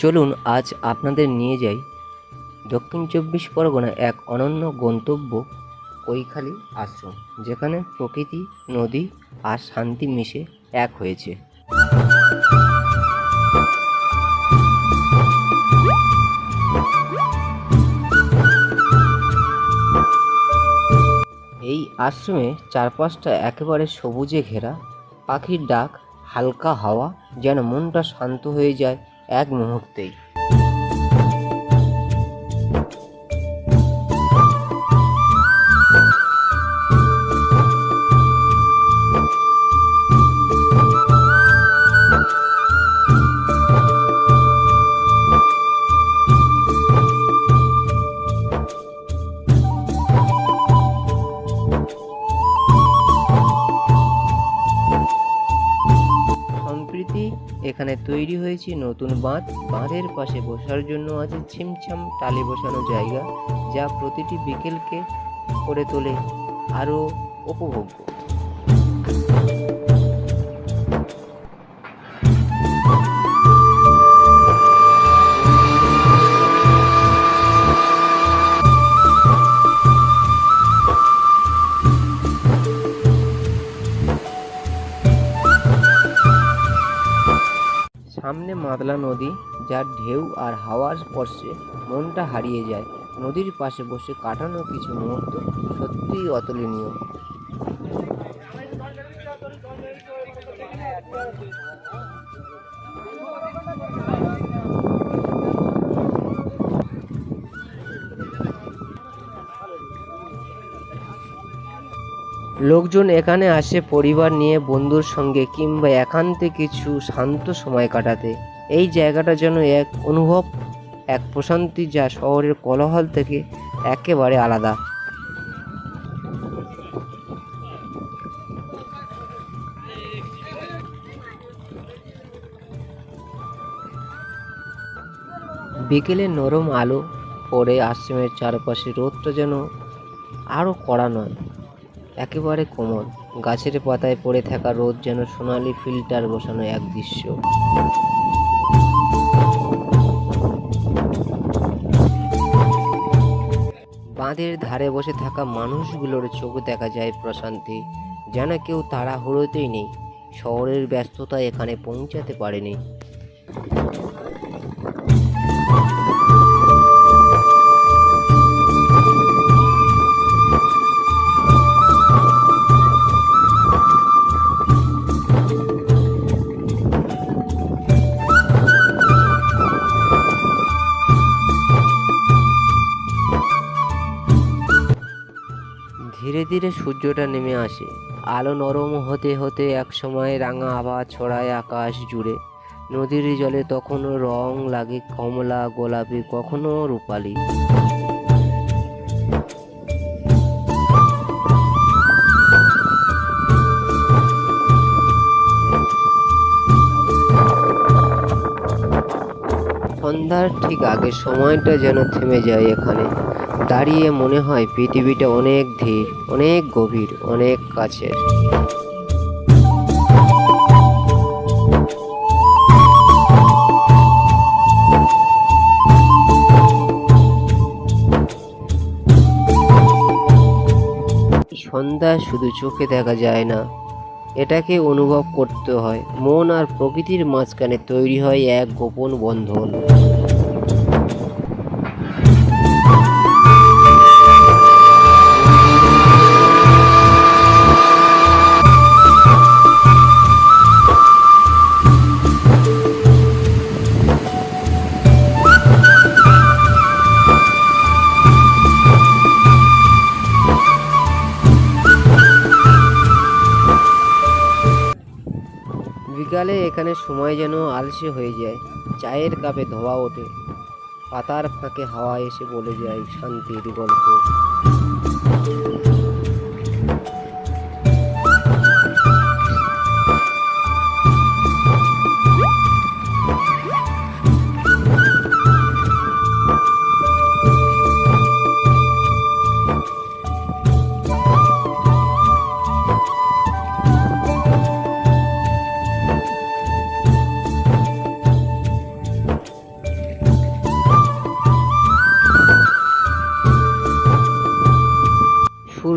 চলুন আজ আপনাদের নিয়ে যাই দক্ষিণ চব্বিশ পরগনা এক অনন্য গন্তব্য কৈখালী আশ্রম, যেখানে প্রকৃতি, নদী আর শান্তি মিশে এক হয়েছে। এই আশ্রমে চারপাশটা একেবারে সবুজে ঘেরা, পাখির ডাক হালকা হাওয়া, যেন মনটা শান্ত হয়ে যায় এক মুহূর্তেই এখানে তৈরি হয়েছে নতুন বাঁধ। বাঁধের পাশে বসার জন্য আছে ছিমছাম টালি বসানো জায়গা, যা প্রতিটি বিকেলকে করে তোলে। আরও উপভোগ্য। সামনে মাতলা নদী, যার ঢেউ আর হাওয়ার স্পর্শে মনটা হারিয়ে যায়। নদীর পাশে বসে কাটানো কিছু মুহূর্ত সত্যিই অতুলনীয়। লোকজন এখানে আসে পরিবার নিয়ে, বন্ধুর সঙ্গে কিংবা একান্তে কিছু শান্ত সময় কাটাতে। এই জায়গাটা যেন এক অনুভব, এক প্রশান্তি যা শহরের কোলাহল থেকে একেবারে আলাদা। বিকেলে নরম আলো পরে আশ্রমের চারপাশে, রোদটা যেন আরও কড়া নয়। একেবারে কোমল গাছের পাতায় পড়ে থাকা রোদ যেন সোনালি ফিল্টার বসানো এক দৃশ্য। বাঁধের ধারে বসে থাকা মানুষগুলোর চোখ দেখা যায় প্রশান্তি, যেন কেউ তাড়াহুড়োতেই নেই। শহরের ব্যস্ততা এখানে পৌঁছাতে পারেনি। ধীরে সূর্যটা নেমে আসে। আলো নরম হতে হতে একসময় রাঙা আবার ছড়ায় আকাশ জুড়ে। নদীর জলে তখনও রং লাগে কমলা, গোলাপি কখনো রূপালি। সন্ধ্যার ঠিক আগে সময়টা যেন থেমে যায় এখানে। দাঁড়িয়ে মনে হয় পৃথিবীটা অনেক ধীর, অনেক গভীর, অনেক কাছের। সন্ধ্যা শুধু চোখে দেখা যায় না, এটাকে অনুভব করতে হয়। মন আর প্রকৃতির মাঝখানে তৈরি হয় এক গোপন বন্ধন। বিকালে এখানে সময় যেন আলসে হয়ে যায়। চায়ের কাপে ধোয়া ওঠে। পাতার ফাঁকে হাওয়া এসে বলে যায় শান্তির গল্প।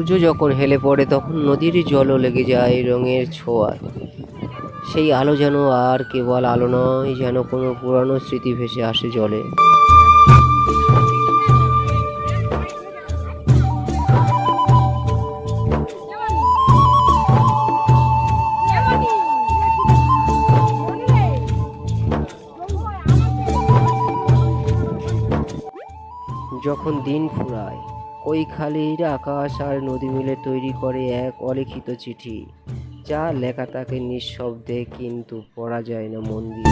যখন হেলে পড়ে, তখন নদীর জলও লেগে যায় রঙের ছোঁয়ায়। সেই আলো যেন আর কেবল আলো নয়, যেন কোনো পুরানো স্মৃতি ভেসে আসে জলে। যখন দিন ফুরায় কৈখালির আকাশ আর নদী মিলে তৈরি করে এক অলিখিত চিঠি, যা লেখা তাকে নিঃশব্দে কিন্তু পড়া যায় না মন্দির